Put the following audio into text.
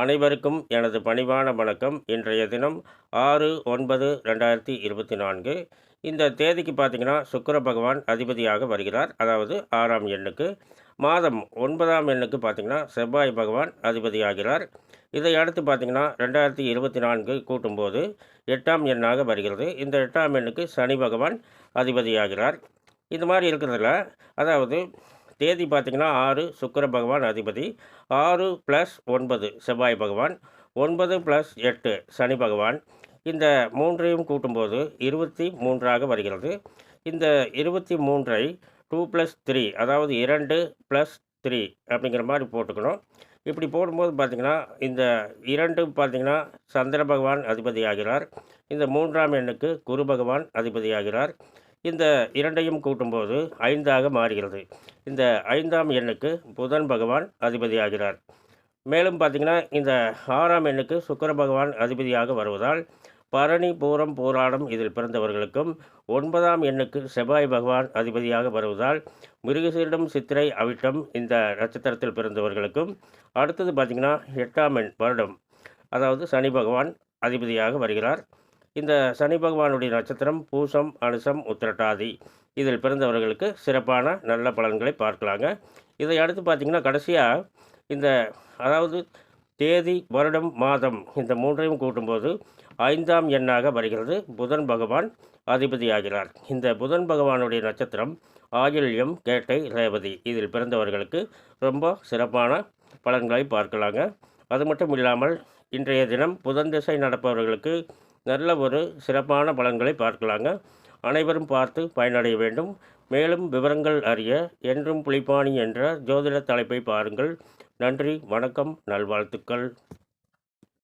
அனைவருக்கும் எனது பணிவான வணக்கம். இன்றைய தினம் ஆறு ஒன்பது ரெண்டாயிரத்தி இருபத்தி நான்கு. இந்த தேதிக்கு பார்த்தீங்கன்னா சுக்கிர பகவான் அதிபதியாக வருகிறார். அதாவது ஆறாம் எண்ணுக்கு. மாதம் ஒன்பதாம் எண்ணுக்கு பார்த்தீங்கன்னா செவ்வாய் பகவான் அதிபதியாகிறார். இதை அடுத்து பார்த்தீங்கன்னா ரெண்டாயிரத்தி இருபத்தி நான்கு கூட்டும்போது எட்டாம் எண்ணாக வருகிறது. இந்த எட்டாம் எண்ணுக்கு சனி பகவான் அதிபதியாகிறார். இந்த மாதிரி இருக்கிறதுல அதாவது தேதி பார்த்தீங்கன்னா ஆறு சுக்கிர பகவான் அதிபதி. ஆறு ப்ளஸ் ஒன்பது செவ்வாய் பகவான். ஒன்பது ப்ளஸ் எட்டு சனி பகவான். இந்த மூன்றையும் கூட்டும்போது இருபத்தி மூன்றாக வருகிறது. இந்த இருபத்தி மூன்றை டூ ப்ளஸ் த்ரீ அதாவது இரண்டு ப்ளஸ் த்ரீ அப்படிங்கிற மாதிரி போட்டுக்கணும். இப்படி போடும்போது பார்த்திங்கன்னா இந்த இரண்டு பார்த்திங்கன்னா சந்திர பகவான் அதிபதியாகிறார் இந்த மூன்றாம் எண்ணுக்கு குரு பகவான் அதிபதியாகிறார் இந்த இரண்டையும் கூட்டும்போது ஐந்தாக மாறுகிறது. இந்த ஐந்தாம் எண்ணுக்கு புதன் பகவான் அதிபதியாகிறார். மேலும் பார்த்திங்கன்னா இந்த ஆறாம் எண்ணுக்கு சுக்கர பகவான் அதிபதியாக வருவதால் பரணி பூரம் போராடம் இதில் பிறந்தவர்களுக்கும் ஒன்பதாம் எண்ணுக்கு செவ்வாய் பகவான் அதிபதியாக வருவதால் மிருகசீரிடம் சித்திரை அவிட்டம் இந்த நட்சத்திரத்தில் பிறந்தவர்களுக்கும் அடுத்தது பார்த்திங்கன்னா எட்டாம் எண் வருடம் அதாவது சனி பகவான் அதிபதியாக வருகிறார். இந்த சனி பகவானுடைய நட்சத்திரம் பூசம் அனுசம் உத்திரட்டாதி. இதில் பிறந்தவர்களுக்கு சிறப்பான நல்ல பலன்களை பார்க்கலாங்க. இதை அடுத்து பார்த்திங்கன்னா கடைசியாக இந்த அதாவது தேதி வருடம் மாதம் இந்த மூன்றையும் கூட்டும்போது ஐந்தாம் எண்ணாக வருகிறது. புதன் பகவான் அதிபதியாகிறார். இந்த புதன் பகவானுடைய நட்சத்திரம் ஆயில்யம் கேட்டை ரேவதி. இதில் பிறந்தவர்களுக்கு ரொம்ப சிறப்பான பலன்களை பார்க்கலாங்க. அது மட்டும் இல்லாமல் இன்றைய தினம் புதன் திசை நடப்பவர்களுக்கு நல்ல ஒரு சிறப்பான பலன்களை பார்க்கலாங்க. அனைவரும் பார்த்து பயனடைய வேண்டும். மேலும் விவரங்கள் அறிய என்றும் புலிப்பாணி என்ற ஜோதிட தலைப்பை பாருங்கள். நன்றி வணக்கம் நல்வாழ்த்துக்கள்.